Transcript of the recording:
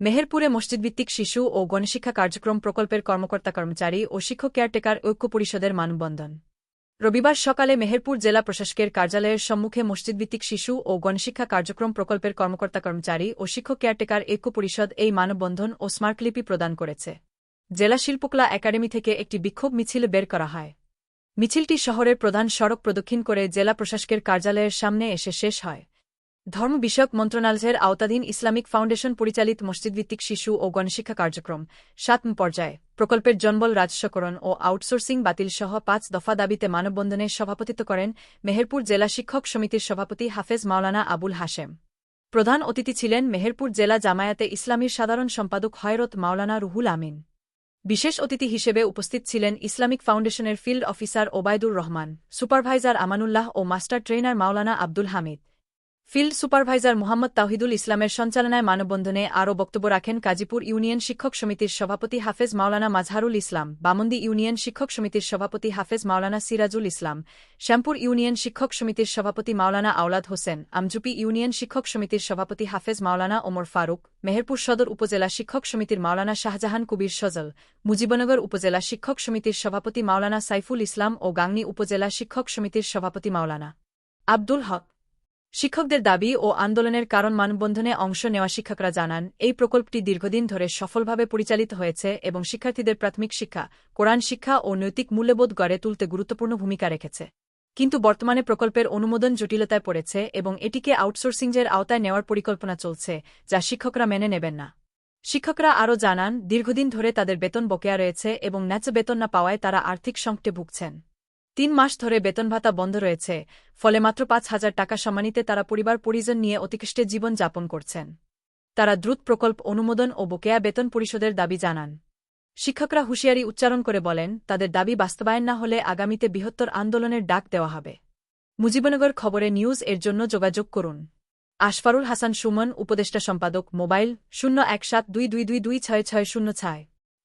মেহেরপুরে মসজিদভিত্তিক শিশু ও গণশিক্ষা কার্যক্রম প্রকল্পের কর্মকর্তা কর্মচারী ও শিক্ষক কেয়ারটেকার ঐক্য পরিষদের মানববন্ধন। রবিবার সকালে মেহেরপুর জেলা প্রশাসকের কার্যালয়ের সম্মুখে মসজিদভিত্তিক শিশু ও গণশিক্ষা কার্যক্রম প্রকল্পের কর্মকর্তা কর্মচারী ও শিক্ষক কেয়ারটেকার ঐক্য পরিষদ এই মানববন্ধন ও স্মারকলিপি প্রদান করেছে। জেলা শিল্পকলা একাডেমি থেকে একটি বিক্ষোভ মিছিল বের করা হয়। মিছিলটি শহরের প্রধান সড়ক প্রদক্ষিণ করে জেলা প্রশাসকের কার্যালয়ের সামনে এসে শেষ হয়। ধর্ম বিষয়ক মন্ত্রণালয়ের আওতাধীন ইসলামিক ফাউন্ডেশন পরিচালিত মসজিদভিত্তিক শিশু ও গণশিক্ষা কার্যক্রম, সাত পর্যায়ে। প্রকল্পের জনবল রাজস্বকরণ ও আউটসোর্সিং বাতিল সহ পাঁচ দফা দাবিতে মানববন্ধনে সভাপতিত্ব করেন মেহেরপুর জেলা শিক্ষক সমিতির সভাপতি হাফেজ মাওলানা আবুল হাশেম। প্রধান অতিথি ছিলেন মেহেরপুর জেলা জামায়াতে ইসলামীর সাধারণ সম্পাদক হয়রত মাওলানা রুহুল আমিন। বিশেষ অতিথি হিসেবে উপস্থিত ছিলেন ইসলামিক ফাউন্ডেশনের field officer Obaidur Rahman, supervisor Amanullah ও master trainer Maulana Abdul Hamid. Field supervisor Mohammad Tahidul ইসলামের সঞ্চালনায় মানববন্ধনে আরও বক্তব্য রাখেন কাজীপুর ইউনিয়ন শিক্ষক সমিতির সভাপতি হাফেজ মাওলানা মাজহারুল ইসলাম, বামন্দি ইউনিয়ন শিক্ষক সমিতির সভাপতি হাফেজ মাওলানা সিরাজুল ইসলাম, শ্যামপুর ইউনিয়ন শিক্ষক সমিতির সভাপতি মাওলানা আওলাদ হোসেন, আমজুপি ইউনিয়ন শিক্ষক সমিতির সভাপতি হাফেজ মাওলানা ওমর ফারুক, মেহেরপুর সদর উপজেলা শিক্ষক সমিতির মাওলানা শাহজাহান কবির সজল, মুজিবনগর উপজেলা শিক্ষক সমিতির সভাপতি মাওলানা সাইফুল ইসলাম ও গাংনী উপজেলা শিক্ষক সমিতির সভাপতি মাওলানা আব্দুল হক। শিক্ষকদের দাবি ও আন্দোলনের কারণ মানববন্ধনে অংশ নেওয়া শিক্ষকরা জানান, এই প্রকল্পটি দীর্ঘদিন ধরে সফলভাবে পরিচালিত হয়েছে এবং শিক্ষার্থীদের প্রাথমিক শিক্ষা, কোরআন শিক্ষা ও নৈতিক মূল্যবোধ গড়ে তুলতে গুরুত্বপূর্ণ ভূমিকা রেখেছে। কিন্তু বর্তমানে প্রকল্পের অনুমোদন জটিলতায় পড়েছে এবং এটিকে আউটসোর্সিংয়ের আওতায় নেওয়ার পরিকল্পনা চলছে, যা শিক্ষকরা মেনে নেবেন না। শিক্ষকরা আরও জানান, দীর্ঘদিন ধরে তাদের বেতন বকেয়া রয়েছে এবং ন্যাচে বেতন না পাওয়ায় তারা আর্থিক সংকটে ভুগছেন। তিন মাস ধরে বেতন ভাতা বন্ধ রয়েছে, ফলে মাত্র পাঁচ হাজার টাকা সম্মানিতে তারা পরিবার পরিজন নিয়ে অতিকৃষ্টে জীবন যাপন করছেন। তারা দ্রুত প্রকল্প অনুমোদন ও বকেয়া বেতন পরিশোধের দাবি জানান। শিক্ষকরা হুঁশিয়ারি উচ্চারণ করে বলেন, তাদের দাবি বাস্তবায়ন না হলে আগামীতে বৃহত্তর আন্দোলনের ডাক দেওয়া হবে। মুজিবনগর খবরে নিউজ এর জন্য যোগাযোগ করুন। আশফারুল হাসান সুমন, উপদেষ্টা সম্পাদক, মোবাইল, শূন্য এক সাত দুই দুই দুই দুই ছয় ছয় শূন্য ছয়।